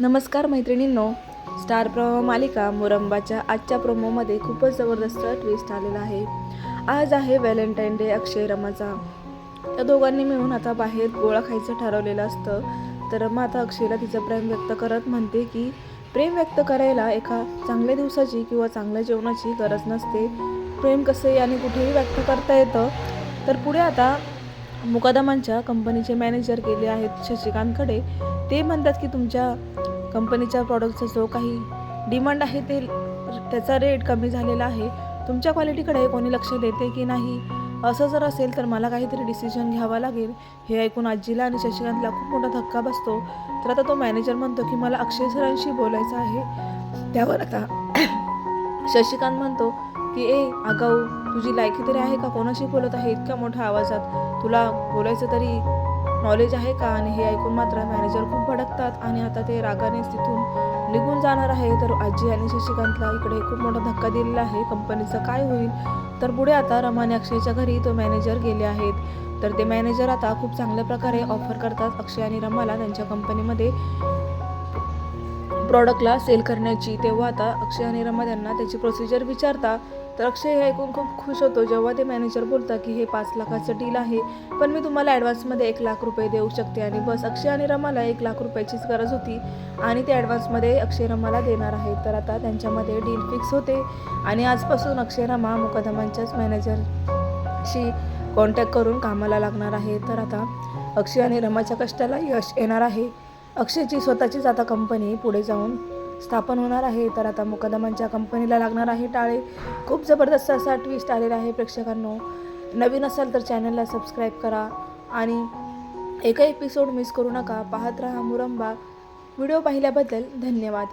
नमस्कार मैत्रिणींनो. स्टार प्रवाह मालिका मुरंबाच्या आजच्या प्रोमोमध्ये खूपच जबरदस्त ट्विस्ट आलेला आहे. आज आहे व्हॅलेंटाईन डे अक्षय रमाचा. त्या दोघांनी मिळून आता बाहेर गोळा खायचं ठरवलेलं असतं. तर रमा आता अक्षयला तिचं प्रेम व्यक्त करत म्हणते की प्रेम व्यक्त करायला एका चांगल्या दिवसाची किंवा चांगल्या जेवणाची गरज नसते. प्रेम कसंही आणि कुठेही व्यक्त करता येतं. तर पुढे आता मुकादमांच्या कंपनीचे मॅनेजर गेले आहेत शशिकांतकडे. ते म्हणतात की तुमच्या कंपनीच्या प्रॉडक्टचा जो काही डिमांड आहे ते त्याचा रेट कमी झालेला आहे. तुमच्या क्वालिटीकडे कोणी लक्ष देते की नाही? असं जर असेल तर मला काहीतरी डिसिजन घ्यावा लागेल हे ऐकून आजीला आणि शशिकांतला खूप मोठा धक्का बसतो. तर आता तो मॅनेजर म्हणतो की मला अक्षय सरांशी बोलायचं आहे. त्यावर आता शशिकांत म्हणतो की ए आगाऊ तुझी लायकी तरी आहे का? कोणाशी बोलत आहे इतक्या मोठ्या आवाजात? तुला बोलायचं तरी नॉलेज आहे का? आणि हे ऐकून मात्र मॅनेजर खूप भडकतात आणि आता ते रागानेच तिथून निघून जाणार आहे. तर आजी आणि शशिकांतला इकडे खूप मोठा धक्का दिलेला आहे. कंपनीचं काय होईल? तर पुढे आता रमाने अक्षयच्या घरी तो मॅनेजर गेले आहेत. तर ते मॅनेजर आता खूप चांगल्या प्रकारे ऑफर करतात अक्षय आणि रमाला त्यांच्या कंपनीमध्ये प्रॉडक्टला सेल करण्याची. तेव्हा आता अक्षय आणि रमा त्यांना त्याची प्रोसिजर विचारता तर अक्षय हे ऐकून खूप खुश होतो. जेव्हा ते मॅनेजर बोलतात की हे पाच लाखाचं डील आहे पण मी तुम्हाला ॲडव्हान्समध्ये एक लाख रुपये देऊ शकते. आणि बस अक्षय आणि रमाला एक लाख रुपयाचीच गरज होती. आणि ते ॲडव्हान्समध्ये अक्षय रमाला देणार आहेत. तर आता त्यांच्यामध्ये डील फिक्स होते. आणि आजपासून अक्षय रमा मुकदमांच्याच मॅनेजरशी कॉन्टॅक्ट करून कामाला लागणार आहे. तर आता अक्षय आणि रमाच्या कष्टाला यश येणार आहे. अक्षयची स्वतःचीच आता कंपनी पुढे जाऊन स्थापन होणार आहे. तर आता मुकदमांच्या कंपनीला लागणार आहे टाळे. खूप जबरदस्त असा ट्विस्ट आलेला आहे प्रेक्षकांनो. नवीन असाल तर चॅनलला सबस्क्राईब करा आणि एकही एपिसोड मिस करू नका. पाहत राहा मुरंबा. व्हिडिओ पाहिल्याबद्दल धन्यवाद.